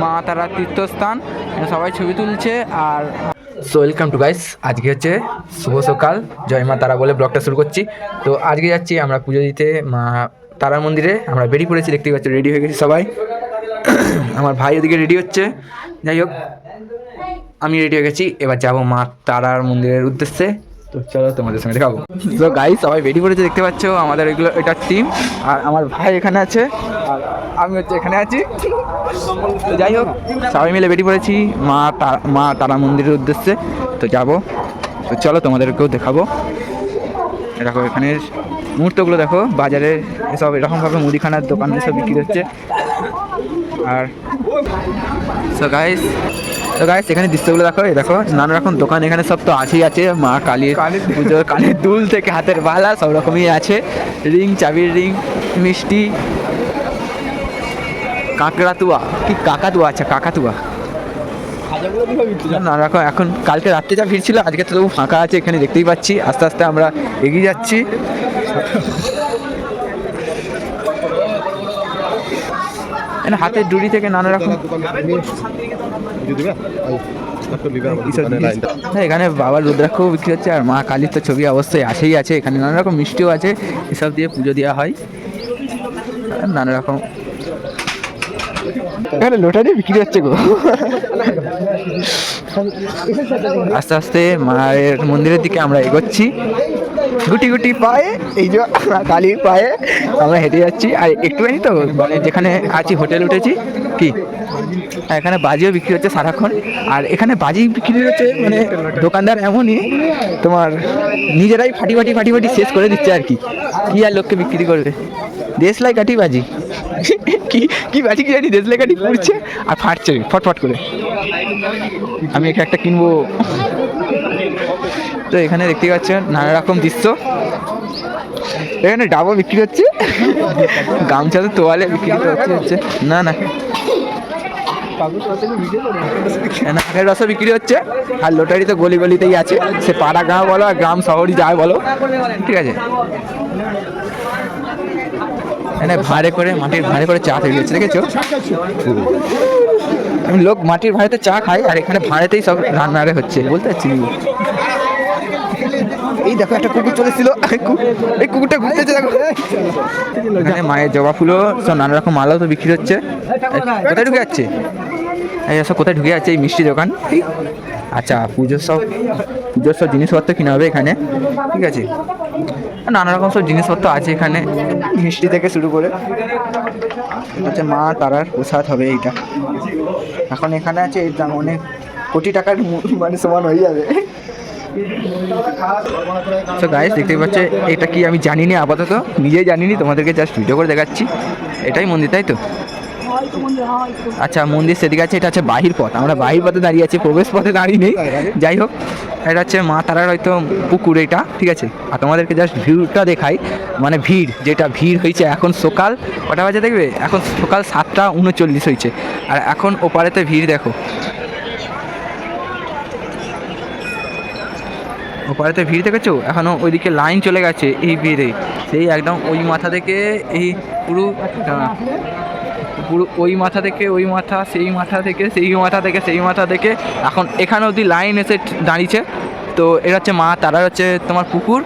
মা তারা তীর্থস্থান, সবাই ছবি তুলছে আর সো ওয়েলকাম টু গাইস আজকে হচ্ছে শুভ সকাল, জয় মা তারা বলে ব্লগটা শুরু করছি। তো আজকে যাচ্ছি আমরা পুজো দিতে মা তারা মন্দিরে, আমরা বেরিয়ে পড়েছি, দেখতে পাচ্ছি রেডি হয়ে গেছি সবাই। আমার ভাই ওদিকে রেডি হচ্ছে। যাই হোক, আমি রেডি হয়ে গেছি, এবার যাব মা তারার মন্দিরের উদ্দেশ্যে। তো চলো তোমাদের সঙ্গে দেখাবো তো গাই সবাই বেরিয়ে পড়েছে দেখতে পাচ্ছ? আমাদের এগুলো, এটা টিম আর আমার ভাই এখানে আছে। আর আমি হচ্ছে এখানে আছি। তো যাই হোক, সবাই মিলে বেরিয়ে পড়েছি মা মা তারা মন্দিরের উদ্দেশ্যে। তো যাব। তো চলো তোমাদেরকেও দেখাবো। দেখো এখানের মুহূর্তগুলো দেখো। বাজারে এসব এরকমভাবে মুদিখানার দোকান এসব বিক্রি হচ্ছে। আর সো গাইস তো গাইস এখানে দৃশ্যগুলো দেখো দেখো নানা রকম দোকান এখানে সব তো আছেই আছে মা কালীর পুজো কানের দুল থেকে হাতের বালা সব রকমই আছে। রিং চাবির রিং মিষ্টি। কাঁকড়াতুয়া কি কাকাতুয়া আচ্ছা কাকাতুয়া। না রাখো এখন কালকে রাত্রে যা ভিড় ছিল আজকে তো ফাঁকা আছে এখানে দেখতেই পাচ্ছি। আস্তে আস্তে আমরা এগিয়ে যাচ্ছি। এখানে হাতের ডুরি থেকে নানা রকম হ্যাঁ, এখানে বাবার রুদ্রাক্ষও বিক্রি হচ্ছে আর মা কালীর তো ছবি অবশ্যই আছেই আছে। এখানে নানা রকম মিষ্টিও আছে এসব দিয়ে পুজো দেওয়া হয়। নানা রকম। এখানে লোটারি বিক্রি হচ্ছে গো। আস্তে আস্তে মায়ের মন্দিরের দিকে আমরা এগোচ্ছি। গুটি গুটি পায়ে, এই যে কালি পায়ে আমরা হেঁটে যাচ্ছি। আর একটুখানি তো মানে যেখানে আছি, হোটেল উঠেছি, কি? এখানে বাজিও বিক্রি হচ্ছে সারাক্ষণ। আর এখানে বাজি বিক্রি হচ্ছে মানে দোকানদার এমনই, তোমার নিজেরাই ফাটি ফাটি ফাটি ফাটি শেষ করে দিচ্ছে আর কি। কি আর লোককে বিক্রি করবে? দেশলাই কাঠি বাজি। কি কি বাজি কি জানি কাঠি পুড়ছে? আর ফাটছে, ফটফট করে। আমি এখানে একটা কিনবো। তো এখানে দেখতে পাচ্ছেন নানা রকম দৃশ্য। এখানে ডাবও বিক্রি হচ্ছে। গামছা তো তোয়ালে বিক্রি হচ্ছে হচ্ছে। না না। নাকের রসও বিক্রি হচ্ছে। আর লোটারি তো গলি গলিতেই আছে। সে পাড়া গাঁ বলো আর গ্রাম শহরই যায় বলো। ঠিক আছে। এখানে ভাড়ে করে, মাটির ভাড়ে করে চা তৈরি হচ্ছে, দেখেছ? আমি লোক মাটির ভাড়েতে চা খাই, আর এখানে ভাড়েতেই সব রান্নারে হচ্ছে, বলতে পারছি এই দেখো, একটা কুকুর চলেছিল এই কুকুরটা ঘুরতেছে দেখো। এখানে মায়ের জবা ফুলও, সব নানা রকম মালাও তো বিক্রি হচ্ছে। কোথায় ঢুকে যাচ্ছে? এই সব কোথায় ঢুকে যাচ্ছে, এই মিষ্টি দোকান? আচ্ছা পুজোর সব পুজোর সব জিনিসপত্র কিনা হবে এখানে। ঠিক আছে। নানা রকম সব জিনিসপত্র আছে এখানে। মিষ্টি থেকে শুরু করে হচ্ছে মা তারার প্রসাদ হবে এইটা। এখন এখানে আছে এর দাম অনেক কোটি টাকার মানে সমান হয়ে যাবে। তো গাইস দেখতে পাচ্ছে এটা কি আমি জানি না আপাতত নিজেই জানিনি তোমাদেরকে জাস্ট ভিডিও করে দেখাচ্ছি। এটাই মন্দির তাই তো? আচ্ছা মন্দির সেদিকে আছে, এটা হচ্ছে বাহির পথ। আমরা বাহির পথে দাঁড়িয়ে আছি, প্রবেশ পথে দাঁড়িয়ে নেই। যাই হোক, এটা হচ্ছে মা তারার হয়তো পুকুর এটা, ঠিক আছে? আর তোমাদেরকে জাস্ট ভিউটা দেখাই মানে ভিড়, যেটা ভিড় হয়েছে এখন সকাল কটা বাজে দেখবে? এখন সকাল সাতটা উনচল্লিশ হয়েছে। আর এখন ওপারেতে ভিড় দেখো। ওপারেতে ভিড় দেখেছ? এখনও ওইদিকে লাইন চলে গেছে এই ভিড়ে। সেই একদম ওই মাথা থেকে এই পুরো পুরো ওই মাথা থেকে ওই মাথা, সেই মাথা থেকে, সেই মাথা থেকে, সেই মাথা থেকে। এখন এখানে অবধি লাইন এসে দাঁড়িয়েছে। তো এটা হচ্ছে মা, তারা হচ্ছে তোমার পুকুর।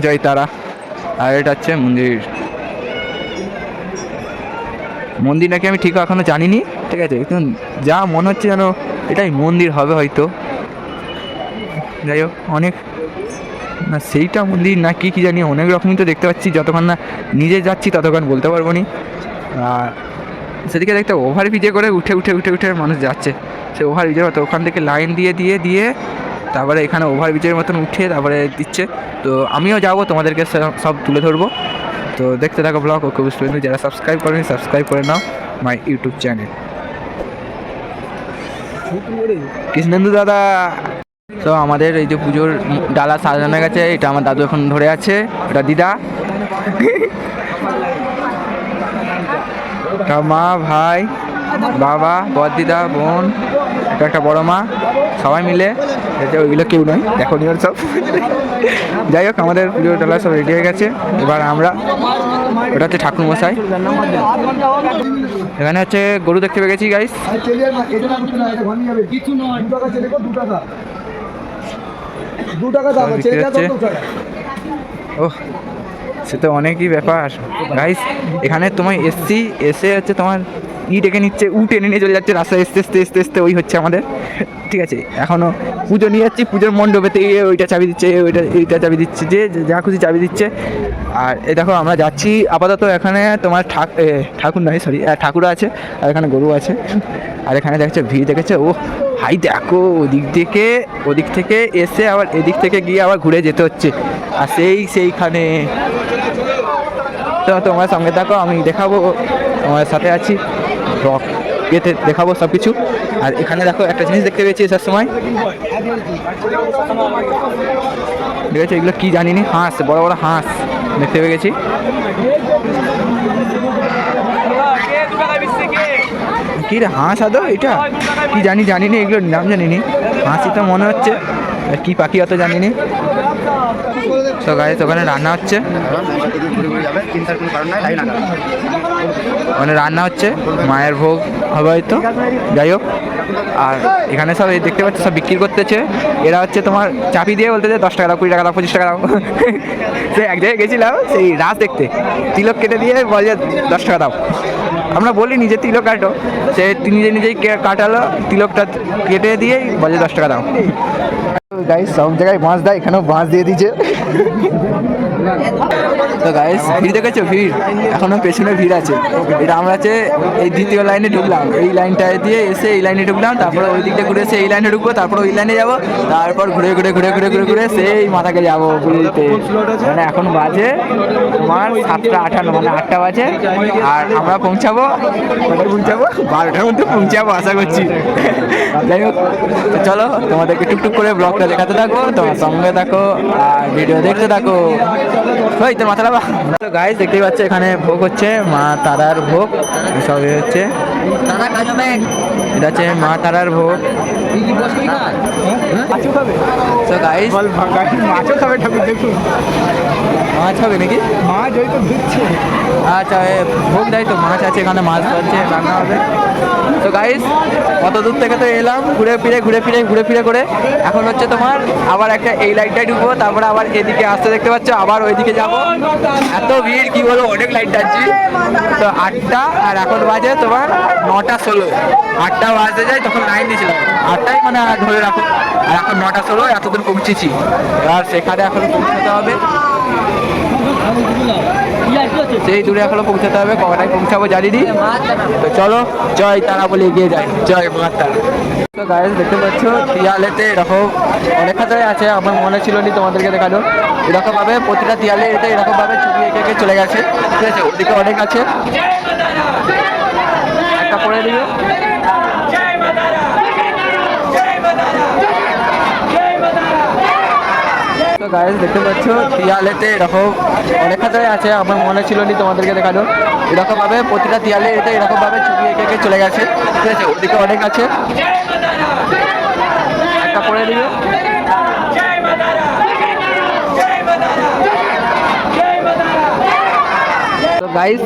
জয় তারা। আর এটা হচ্ছে মন্দির। মন্দির নাকি আমি ঠিক এখনও জানিনি, ঠিক আছে? কিন্তু যা মনে হচ্ছে যেন এটাই মন্দির হবে হয়তো। যাই হোক, অনেক না, সেইটা মন্দির না কী কী জানি, অনেক রকমই তো দেখতে পাচ্ছি, যতক্ষণ না নিজে যাচ্ছি ততক্ষণ বলতে পারব নি। আর সেদিকে দেখতে ওভার ব্রিজে করে উঠে উঠে উঠে উঠে মানুষ যাচ্ছে। সে ওভার ব্রিজের মতো ওখান থেকে লাইন দিয়ে দিয়ে দিয়ে তারপরে এখানে ওভার ব্রিজের মতন উঠে তারপরে দিচ্ছে। তো আমিও যাব, তোমাদেরকে সব- তুলে ধরবো। তো দেখতে থাকো ব্লগ, ওকে বুঝতে যারা সাবস্ক্রাইব করেনি সাবস্ক্রাইব করে নাও মাই ইউটিউব চ্যানেল কৃষ্ণেন্দু দাদা তো আমাদের এই যে পুজোর ডালা সাজানো গেছে এটা আমার দাদু এখন ধরে আছে ওটা দিদা। মা ভাই বাবা বর দিদা বোন এটা একটা বড় মা সবাই মিলে। এটা ওইগুলো কেউ নয় দেখো সব। যাই হোক আমাদের পুজো ডালা সব রেডি হয়ে গেছে। এবার আমরা ওটা হচ্ছে ঠাকুর মশাই এখানে হচ্ছে গরু দেখতে পেয়ে গেছি গাইস কিছু নয়। দু টাকা দাম আছে এটা টাকা? ওহ সে তো অনেকই ব্যাপার। গাইস এখানে তোমার এসছি এসে হচ্ছে তোমার ই ডেকে নিচ্ছে উ টেনে নিয়ে চলে যাচ্ছে রাস্তায় এসতে এসতে এসতে এসতে ওই হচ্ছে আমাদের। ঠিক আছে এখনও পুজো নিয়ে যাচ্ছি পুজোর মণ্ডপেতে গিয়ে ওইটা চাবি দিচ্ছে এ ওইটা এইটা চাবি দিচ্ছে যে যা খুশি চাবি দিচ্ছে। আর এ দেখো আমরা যাচ্ছি আপাতত এখানে তোমার ঠাক এ, ঠাকুর নয় সরি ঠাকুর আছে আর এখানে গরু আছে। আর এখানে দেখছে ভিড় দেখেছে? ও হাই দেখো ওদিক থেকে ওদিক থেকে এসে আবার এদিক থেকে গিয়ে আবার ঘুরে যেতে হচ্ছে। আর সেই সেইখানে। তো তোমার সঙ্গে থাকো আমি দেখাবো তোমার সাথে আছি। ব্লগ ইয়েতে দেখাবো সব কিছু আর এখানে দেখো একটা জিনিস দেখতে পেয়েছি আসার সময় ঠিক আছে, এগুলো কি জানি নি হাঁস, বড় বড় হাঁস দেখতে পেয়ে গেছি। কি রে, হাঁস আদৌ এটা? কি জানি জানি নি এগুলোর নাম জানি নি হাঁসই তো মনে হচ্ছে। আর কি পাখি অত জানি নি তো গাড়ি ওখানে রান্না হচ্ছে। মানে রান্না হচ্ছে, মায়ের ভোগ হবে হয়তো। যাই হোক, আর এখানে সব এই দেখতে পাচ্ছ, সব বিক্রি করতেছে। এরা হচ্ছে তোমার চাপি দিয়ে বলতে যে দশ টাকা দাও, কুড়ি টাকা দাও, পঁচিশ টাকা দাও। সে এক জায়গায় গেছিলাম, সেই রাস দেখতে। তিলক কেটে দিয়ে বলে যে দশ টাকা দাও। আমরা বলি নিজে তিলক কাটো। সে নিজে নিজেই কাটালো, তিলকটা কেটে দিয়েই বলে, দশ টাকা দাও। গাইস সব জায়গায় বাঁশ দেয় এখানেও বাঁশ দিয়ে দিয়েছে তো গাইস ভিড় দেখেছ? ভিড়? এখনও পেছনে ভিড় আছে। এটা আমরা হচ্ছে এই দ্বিতীয় লাইনে ঢুকলাম। এই লাইনটা দিয়ে এসে এই লাইনে ঢুকলাম, তারপরে ওই দিকটা ঘুরে এসে এই লাইনে ঢুকবো, তারপর ওই লাইনে যাব, তারপর ঘুরে ঘুরে ঘুরে ঘুরে ঘুরে ঘুরে সেই মাথাকে যাব পুরীতে মানে এখন বাজে তোমার সাতটা আটান্ন মানে আটটা বাজে, আর আমরা পৌঁছাবো পৌঁছাবো? বারোটার মধ্যে পৌঁছাবো, আশা করছি। যাই হোক চলো, তোমাদেরকে টুকটুক করে ব্লগটা দেখাতে থাকো, তোমার সঙ্গে থাকো, আর ভিডিও দেখতে থাকো। ওই তোর মাথা লাগা তো গাইজ দেখতেই পাচ্ছ এখানে ভোগ হচ্ছে মা তারার ভোগ সব হচ্ছে। এটা হচ্ছে মা তারার ভোগ। তো গাইজ মাছও খাবে ঠাকুর দেখুন। মাছ হবে নাকি? মাছ ওই তো দিচ্ছে। আচ্ছা ভোগ দেয় তো মাছ আছে এখানে মাছ হচ্ছে রান্না হবে। তো গাইস কত দূর থেকে তো এলাম ঘুরে ফিরে ঘুরে ফিরে ঘুরে ফিরে করে। এখন হচ্ছে তোমার আবার একটা এই লাইটটাই ঢুকবো তারপরে আবার এদিকে আসতে দেখতে পাচ্ছ আবার ওইদিকে যাব। এত ভিড় কি বলব অনেক লাইট টানছি। তো আটটা আর এখন বাজে তোমার নটা ষোলো। আটটা বাজতে যায় তখন লাইন দিয়েছিলাম। আটটাই মানে আর ধরে রাখো। আর এখন নটা ষোলো এতদূর পৌঁছেছি। এবার সেখানে এখন পৌঁছাতে হবে। সেই দূরে এখনও পৌঁছাতে হবে কটায় পৌঁছাবো জানি নি তো চলো, জয় তারা বলে এগিয়ে যাই। জয় মার তারা তো গাইজ দেখতে পাচ্ছ তিয়ালেতে এরকম অনেক খাতায় আছে, আমার মনে ছিল নি তোমাদেরকে দেখানো এরকমভাবে প্রতিটা তিয়ালে এতে এরকমভাবে ছবি এঁকে এঁকে চলে গেছে। ঠিক আছে, ওদিকে অনেক আছে। একটা করে দিবে তো গাইজ দেখতে পাচ্ছ, তিয়ালেতে এরকম অনেক খাতায় আছে, আমার মনে ছিল নি তোমাদেরকে দেখানো এরকমভাবে প্রতিটা তিয়ালে এতে এরকমভাবে ছবি এঁকে এঁকে চলে গেছে। ঠিক আছে, ওদিকে অনেক আছে। একটা করে গাইস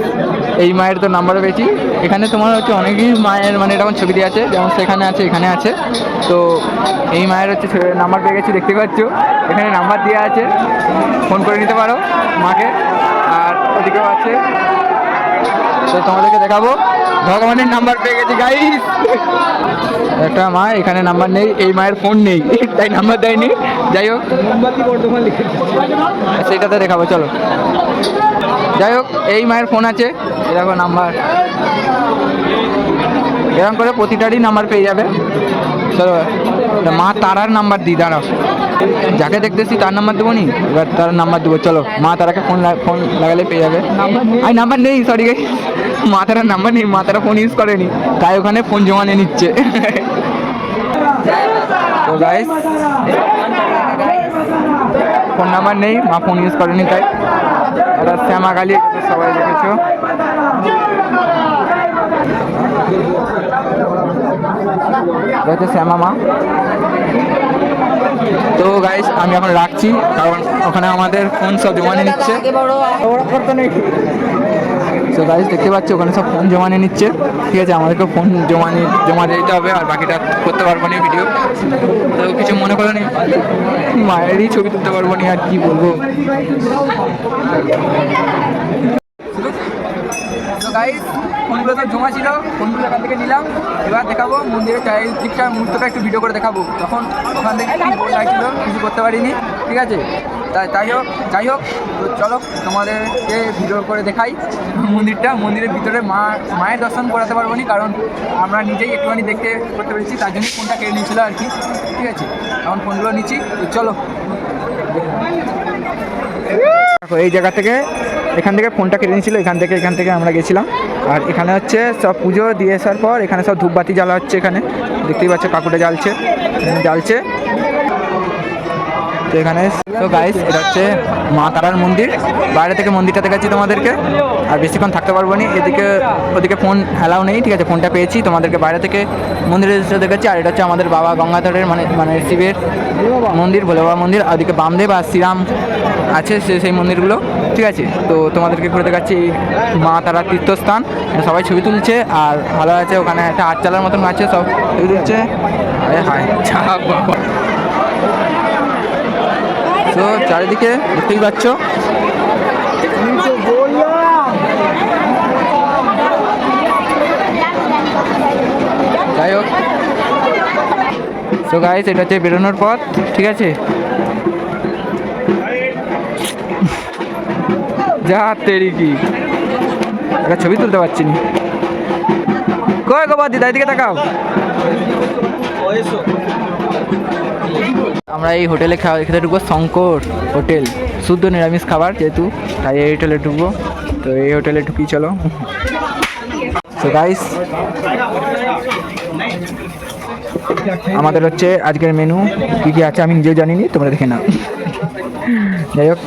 এই মায়ের তো নাম্বার পেয়েছি। এখানে তোমার হচ্ছে অনেকই মায়ের মানে এরকম ছবি দিয়ে আছে, যেমন সেখানে আছে, এখানে আছে। তো এই মায়ের হচ্ছে নাম্বার পেয়ে গেছি, দেখতে পাচ্ছ? এখানে নাম্বার দেওয়া আছে। ফোন করে নিতে পারো মাকে। আর ওদিকেও আছে। তো তোমাদেরকে দেখাবো। ভগবানের নাম্বার পেয়ে গেছি গাইস একটা মা, এখানে নাম্বার নেই, এই মায়ের ফোন নেই, তাই নাম্বার দেয়নি। যাই হোক। সেইটাতে দেখাবো, চলো। যাই হোক, এই মায়ের ফোন আছে। দেখো নাম্বার। এরকম করে প্রতিটারই নাম্বার পেয়ে যাবে। চলো মা তারার নাম্বার দিই দাঁড়াও। যাকে দেখতেছি তার নাম্বার দেবো নি? এবার তার নাম্বার দেবো। চলো মা তারাকে ফোন ফোন লাগালে পেয়ে যাবে। আই নাম্বার নেই সরি গাই মা তারার নাম্বার নেই মা তারা ফোন ইউজ করেনি। তাই ওখানে ফোন জমা নিয়ে নিচ্ছে। তো গাইস ফোন নাম্বার নেই মা ফোন ইউজ করেনি তাই। এটা শ্যামা কালী সবাই দেখেছ। হচ্ছে শ্যামা মা। তো গাইস আমি এখন রাখছি, কারণ ওখানে আমাদের ফোন সব জমা নিয়ে নিচ্ছে। তো গাইস দেখতে পাচ্ছি, ওখানে সব ফোন জমা নিয়ে নিচ্ছে। ঠিক আছে, আমাদেরকে ফোন জমা নিয়ে, জমা দিতে হবে, আর বাকিটা করতে পারব না ভিডিও তো কিছু মনে করো নি? মায়েরই ছবি তুলতে পারব না, আর কি বলব? তো ফোনগুলো সব জমা ছিল ফোনগুলো এখান থেকে নিলাম। এবার দেখাবো মন্দিরের চারিদিকটা মুহূর্তটা একটু ভিডিও করে দেখাবো। তখন ওখান থেকে লাগছিল কিছু করতে পারিনি, ঠিক আছে? তাই তাই হোক, যাই হোক, তো চলো তোমাদেরকে ভিডিও করে দেখাই মন্দিরটা। মন্দিরের ভিতরে মা, মায়ের দর্শন করাতে পারব না, কারণ আমরা নিজেই একটুখানি দেখতে করতে পেরেছি, তার জন্য ফোনটা কেড়ে নিয়েছিল আর কি, ঠিক আছে? এখন ফোনগুলো নিচ্ছি, তো চলো। এই জায়গা থেকে এখান থেকে ফোনটা কেটে নিয়েছিল, এখান থেকে এখান থেকে আমরা গেছিলাম। আর এখানে হচ্ছে সব পুজো দিয়ে আসার পর এখানে সব ধূপবাতি জ্বালা হচ্ছে এখানে। দেখতেই পাচ্ছ কাকুটা জ্বালছে জ্বালছে। তো এখানে তো গাইস এটা হচ্ছে মা তারার মন্দির। বাইরে থেকে মন্দিরটা দেখাচ্ছি তোমাদেরকে। আর বেশিক্ষণ থাকতে পারব না। এদিকে, ওদিকে ফোন অ্যালাউ নেই, ঠিক আছে, ফোনটা পেয়েছি তোমাদেরকে। বাইরে থেকে মন্দিরের দৃশ্য দেখাচ্ছি। আর এটা হচ্ছে আমাদের বাবা গঙ্গাধরের মানে মানে শিবের মন্দির ভোলে বাবা মন্দির। আর ওদিকে বামদেব আর শ্রীরাম আছে সেই মন্দিরগুলো। ঠিক আছে, তো তোমাদেরকে ঘুরে দেখাচ্ছি মা তারা তীর্থস্থান। সবাই ছবি তুলছে, আর ভালো আছে ওখানে একটা আট চালার মতন আছে সব ছবি তুলছে। তো চারিদিকে দেখতেই পাচ্ছ। যাই হোক। তো গাইস এটা হচ্ছে বেরোনোর পথ, ঠিক আছে? যা তেরি কি। একটা ছবি তুলতে পারছি না। কই গো বাদি দিকে তাকাও। আমরা এই হোটেলে খাওয়া খেতে ঢুকবো শঙ্কর হোটেল, শুদ্ধ নিরামিষ খাবার যেহেতু, তাই এই হোটেলে ঢুকবো। তো এই হোটেলে ঢুকি, চলো। তো গাইস আমাদের হচ্ছে আজকের মেনু কী কী আছে আমি নিজেও জানিনি, তোমরা দেখে নাও। যাই হোক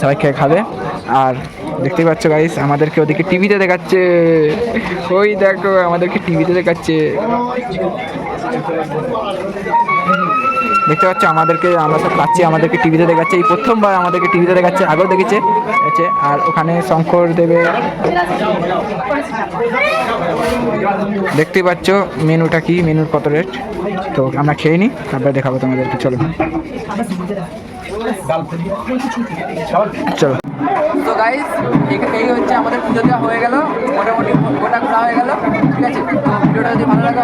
সবাই খেয়ে খাবে। আর দেখতেই পাচ্ছ গাইস আমাদেরকে ওদিকে টিভিতে দেখাচ্ছে। ওই দেখো, আমাদেরকে টিভিতে দেখাচ্ছে। দেখতে পাচ্ছ, আমাদেরকে, আমরা সব খাচ্ছি আমাদেরকে টিভিতে দেখাচ্ছে। এই প্রথমবার আমাদেরকে টিভিতে দেখাচ্ছে, আগেও দেখেছে। আছে, আর ওখানে শঙ্কর দেবে দেখতেই পাচ্ছ, মেনুটা কি, মেনুর কত রেট তো আমরা খেয়ে নিই তারপরে দেখাবো তোমাদেরকে, চলো। চলো গাইস গাইজ এই হচ্ছে আমাদের পুজো দেওয়া হয়ে গেল। মোটামুটি গোটা খোলা হয়ে গেল। ঠিক আছে? তো ভিডিওটা যদি ভালো লাগে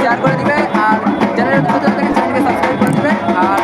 শেয়ার করে দিবে। আর চ্যানেলের নতুন সাবস্ক্রাইব করে দিবে। আর